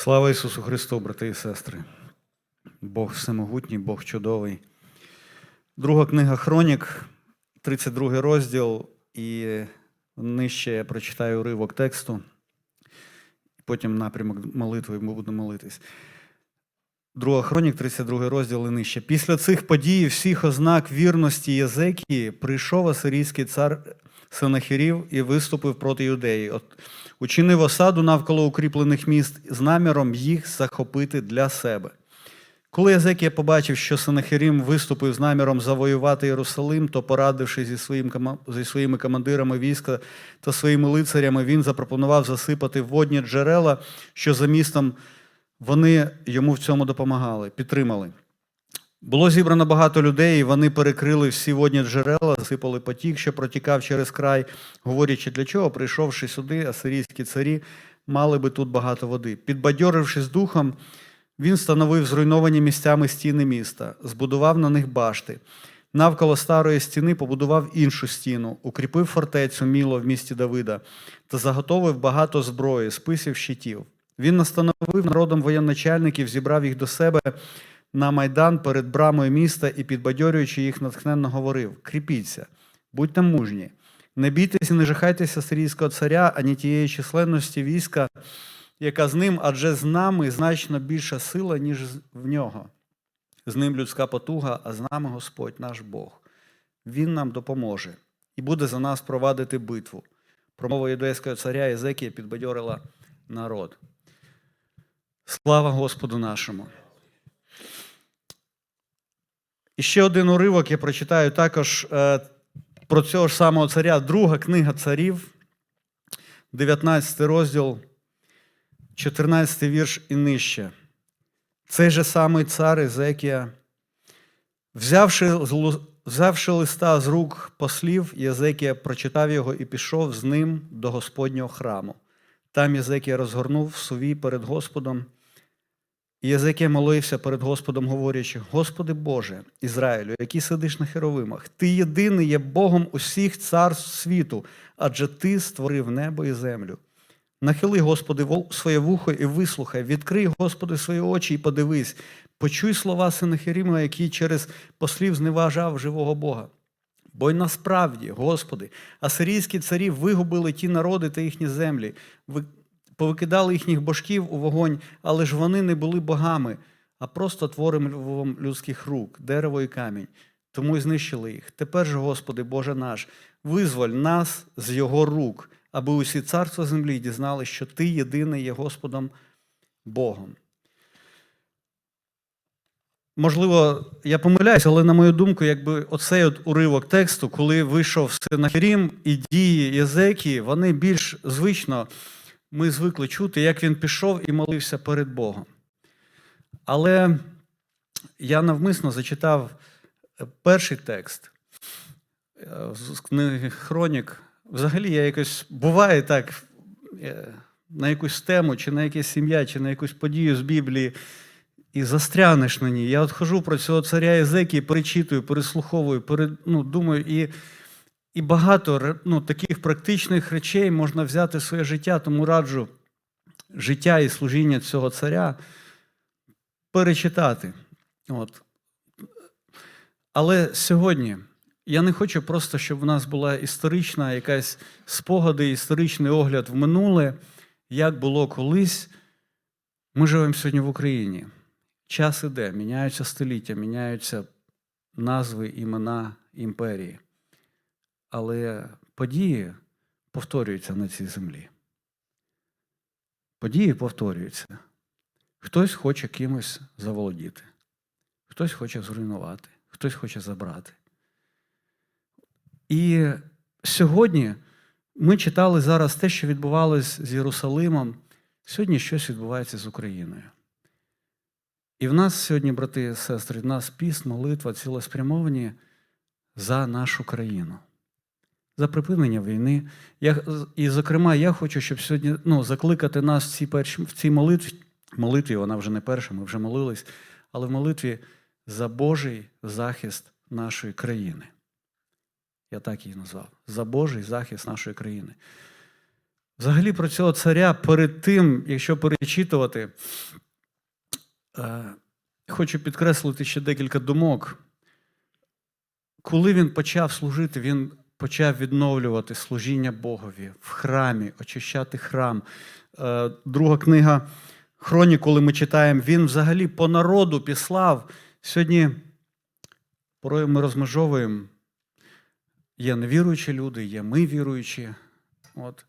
Слава Ісусу Христу, брати і сестри. Бог всемогутній, Бог чудовий. Друга книга Хронік, 32 розділ, і нижче я прочитаю уривок тексту. Потім напрямок молитви ми будемо молитись. Друга Хронік, 32 розділ і нижче. Після цих подій, всіх ознак вірності Єзекії, прийшов асирійський цар Сенахірів і виступив проти юдеї. От, учинив осаду навколо укріплених міст з наміром їх захопити для себе. Коли Єзекія побачив, що Сенахірім виступив з наміром завоювати Єрусалим, то, порадивши зі, своїм, зі своїми командирами війська та своїми лицарями, він запропонував засипати водні джерела, що за містом вони йому в цьому допомагали, підтримали. Було зібрано багато людей, і вони перекрили всі водні джерела, засипали потік, що протікав через край, говорячи, для чого, прийшовши сюди, асирійські царі мали би тут багато води. Підбадьорившись духом, він встановив зруйновані місцями стіни міста, збудував на них башти. Навколо старої стіни побудував іншу стіну, укріпив фортецю Міло в місті Давида та заготовив багато зброї, списів щитів. Він настановив народом воєначальників, зібрав їх до себе на майдан перед брамою міста і, підбадьорюючи їх, натхненно говорив: Кріпіться, будьте мужні, не бійтеся, не жахайтеся сирійського царя, ані тієї численності війська, яка з ним, адже з нами значно більша сила, ніж в нього. З ним людська потуга, а з нами Господь наш Бог. Він нам допоможе і буде за нас провадити битву. Промова юдейського царя Єзекія підбадьорила народ. Слава Господу нашому! І ще один уривок я прочитаю також е, про цього ж самого царя, друга книга царів, 19 розділ, 14 вірш і нижче. Цей же самий цар Езекія, взявши, взявши листа з рук послів, Єзекія прочитав його і пішов з ним до Господнього храму. Там Єзекія розгорнув сувій перед Господом. І Єзекія молився перед Господом, говорячи: Господи Боже, Ізраїлю, який сидиш на херовимах, Ти єдиний є Богом усіх царств світу, адже Ти створив небо і землю. Нахили, Господи, своє вухо і вислухай, відкрий, Господи, свої очі і подивись, почуй слова Синахіріма, який через послів зневажав живого Бога. Бо й насправді, Господи, асирійські царі вигубили ті народи та їхні землі, повикидали їхніх божків у вогонь, але ж вони не були богами, а просто твором людських рук, дерево і камінь. Тому й знищили їх. Тепер же, Господи, Боже наш, визволь нас з Його рук, аби усі царства землі дізнали, що Ти єдиний є Господом Богом. Можливо, я помиляюсь, але на мою думку, якби оцей от уривок тексту, коли вийшов Сенахірім і дії Єзекії, вони більш звично ми звикли чути, як він пішов і молився перед Богом. Але я навмисно зачитав е, перший текст е, з книги Хронік. Взагалі, я якось буває так е, на якусь тему, чи на якесь сім'я, чи на якусь подію з Біблії, і застрянеш на ній. Я от хожу про цього царя Єзекії, перечитую, переслуховую, пере, ну, думаю, і, і багато ну, таких практичних речей можна взяти в своє життя, тому раджу життя і служіння цього царя перечитати. От. Але сьогодні я не хочу просто, щоб в нас була історична якась спогади, історичний огляд в минуле, як було колись. Ми живемо сьогодні в Україні. Час іде, міняються століття, міняються назви, імена імперії. Але події повторюються на цій землі. Події повторюються. Хтось хоче кимось заволодіти, хтось хоче зруйнувати, хтось хоче забрати. І сьогодні ми читали зараз те, що відбувалось з Єрусалимом. Сьогодні щось відбувається з Україною. І в нас сьогодні, брати і сестри, в нас піст, молитва цілеспрямовані за нашу країну, за припинення війни. Я, і, зокрема, я хочу, щоб сьогодні ну, закликати нас в цій, першій, в цій молитві. Молитві, вона вже не перша, ми вже молились, але в молитві за Божий захист нашої країни. Я так її назвав. За Божий захист нашої країни. Взагалі про цього царя перед тим, якщо перечитувати, е, хочу підкреслити ще декілька думок. Коли він почав служити, він почав відновлювати служіння Богові в храмі, очищати храм. Е, Друга книга Хроні, коли ми читаємо, він взагалі по народу післав. Сьогодні порою ми розмежовуємо. Є невіруючі люди, є ми віруючі. От.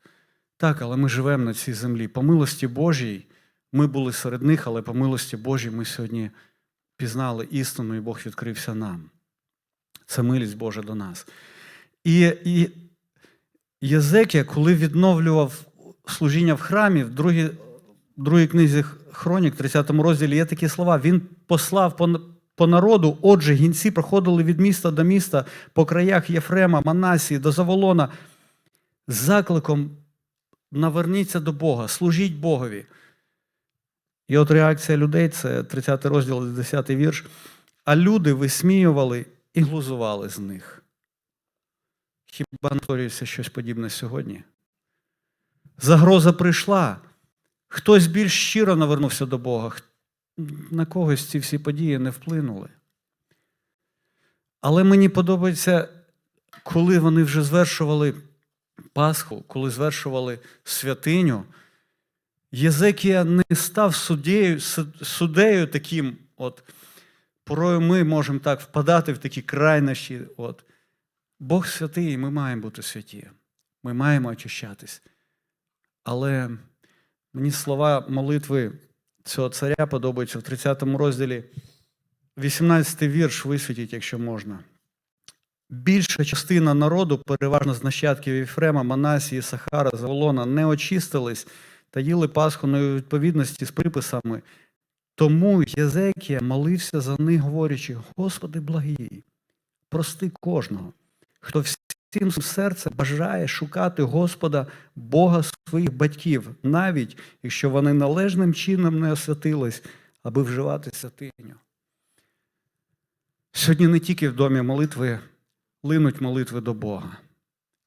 Так, але ми живемо на цій землі. По милості Божій ми були серед них, але по милості Божій ми сьогодні пізнали істину, і Бог відкрився нам. Це милість Божа до нас. І, і Єзекія, коли відновлював служіння в храмі, в другій, другій книзі Хронік, 30 розділі, є такі слова. Він послав по, по народу, отже, гінці проходили від міста до міста по краях Єфрема, Манасії, до Заволона з закликом наверніться до Бога, служіть Богові. І от реакція людей це 30 розділ, 10 вірш. А люди висміювали і глузували з них. Хіба не повторюється щось подібне сьогодні? Загроза прийшла. Хтось більш щиро навернувся до Бога. На когось ці всі події не вплинули. Але мені подобається, коли вони вже звершували Пасху, коли звершували святиню, Єзекія не став суддею, суддею таким, от, порою ми можемо так впадати в такі крайнощі. От. Бог святий, і ми маємо бути святі. Ми маємо очищатись. Але мені слова молитви цього царя подобаються в 30 розділі. 18 вірш висвітіть, якщо можна. Більша частина народу, переважно з нащадків Єфрема, Манасії, Сахара, Заволона, не очистились та їли Пасху у відповідності з приписами. Тому Єзекія молився за них, говорячи: Господи, благий, прости кожного, хто всім серцем бажає шукати Господа, Бога своїх батьків, навіть якщо вони належним чином не освятились, аби вживати святиню. Сьогодні не тільки в домі молитви линуть молитви до Бога.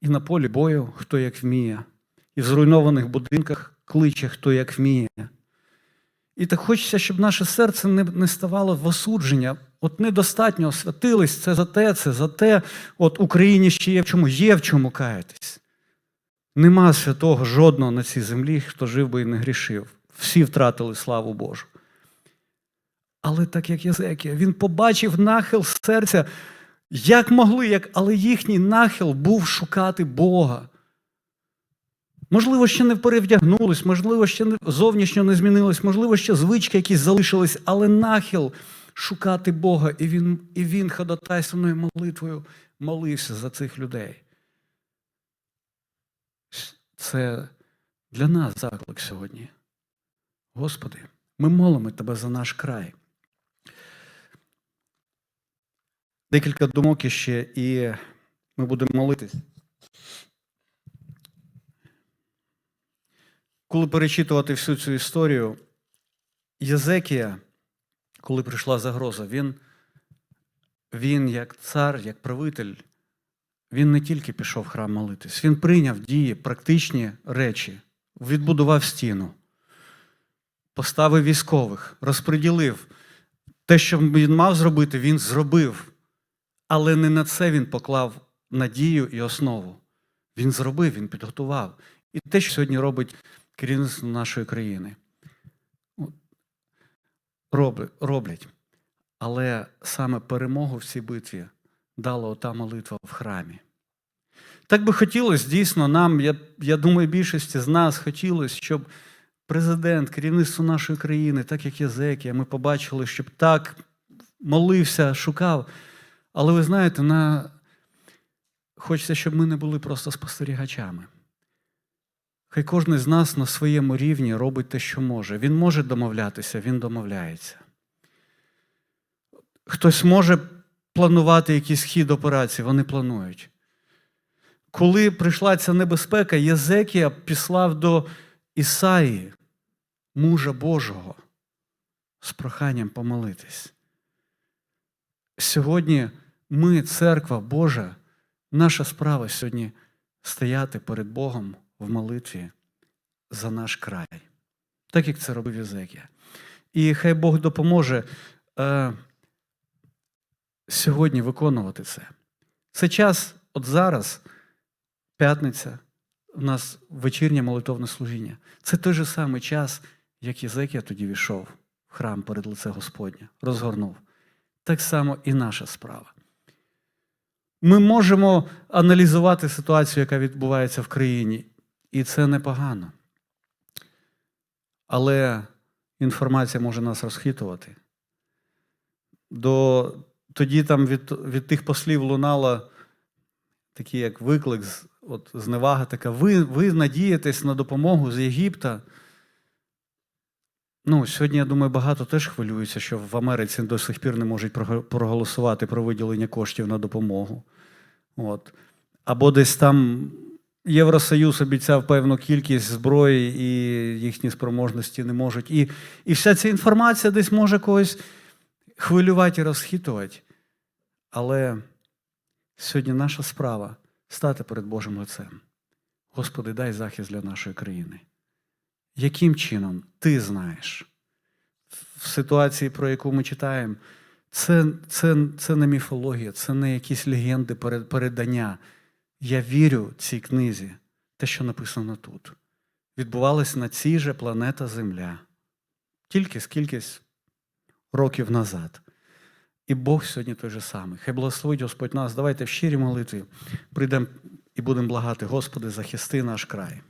І на полі бою хто як вміє, і в зруйнованих будинках кличе хто як вміє. І так хочеться, щоб наше серце не, ставало в осудження. От недостатньо освятились, це за те, це за те. От Україні ще є в чому, є в чому каятись. Нема святого жодного на цій землі, хто жив би і не грішив. Всі втратили славу Божу. Але так як Єзекія, він побачив нахил серця, як могли, як, але їхній нахил був шукати Бога. Можливо, ще не перевдягнулись, можливо, ще не, зовнішньо не змінилось, можливо, ще звички якісь залишились, але нахил шукати Бога, і він, і він ходатайственною молитвою молився за цих людей. Це для нас заклик сьогодні. Господи, ми молимо Тебе за наш край. Декілька думок іще, і ми будемо молитись. Коли перечитувати всю цю історію, Єзекія, коли прийшла загроза, він, він як цар, як правитель, він не тільки пішов в храм молитись, він прийняв дії, практичні речі, відбудував стіну, поставив військових, розподілив. Те, що він мав зробити, він зробив. Але не на це він поклав надію і основу. Він зробив, він підготував. І те, що сьогодні робить керівництво нашої країни. Роблять. Але саме перемогу в цій битві дала ота молитва в храмі. Так би хотілося, дійсно, нам, я, я думаю, більшості з нас хотілося, щоб президент, керівництво нашої країни, так як Єзекія, ми побачили, щоб так молився, шукав. Але ви знаєте, на... хочеться, щоб ми не були просто спостерігачами. Хай кожен з нас на своєму рівні робить те, що може. Він може домовлятися, він домовляється. Хтось може планувати якийсь хід операції, вони планують. Коли прийшла ця небезпека, Єзекія післав до Ісаї, мужа Божого, з проханням помолитись. Сьогодні ми, церква Божа, наша справа сьогодні стояти перед Богом в молитві за наш край, так як це робив Єзекія. І хай Бог допоможе е, сьогодні виконувати це. Це час, от зараз, п'ятниця, у нас вечірнє молитовне служіння. Це той же самий час, як Єзекія тоді війшов в храм перед лице Господнє, розгорнув. Так само і наша справа. Ми можемо аналізувати ситуацію, яка відбувається в країні, і це непогано. Але інформація може нас розхитувати. До, тоді там від, від тих послів лунало такий як виклик, от, зневага така. Ви, ви надієтесь на допомогу з Єгипта. Ну, сьогодні, я думаю, багато теж хвилюються, що в Америці до сих пір не можуть проголосувати про виділення коштів на допомогу. От. Або десь там Євросоюз обіцяв певну кількість зброї, і їхні спроможності не можуть. І, і вся ця інформація десь може когось хвилювати і розхитувати. Але сьогодні наша справа стати перед Божим лицем. Господи, дай захист для нашої країни. Яким чином ти знаєш в ситуації, про яку ми читаємо, це, це, це не міфологія, це не якісь легенди, передання. Я вірю цій книзі, те, що написано тут. Відбувалось на цій же планета Земля. Тільки скількись років назад. І Бог сьогодні той же самий. Хай благословить Господь нас. Давайте в щирій молитві прийдемо і будемо благати, Господи, захисти наш край.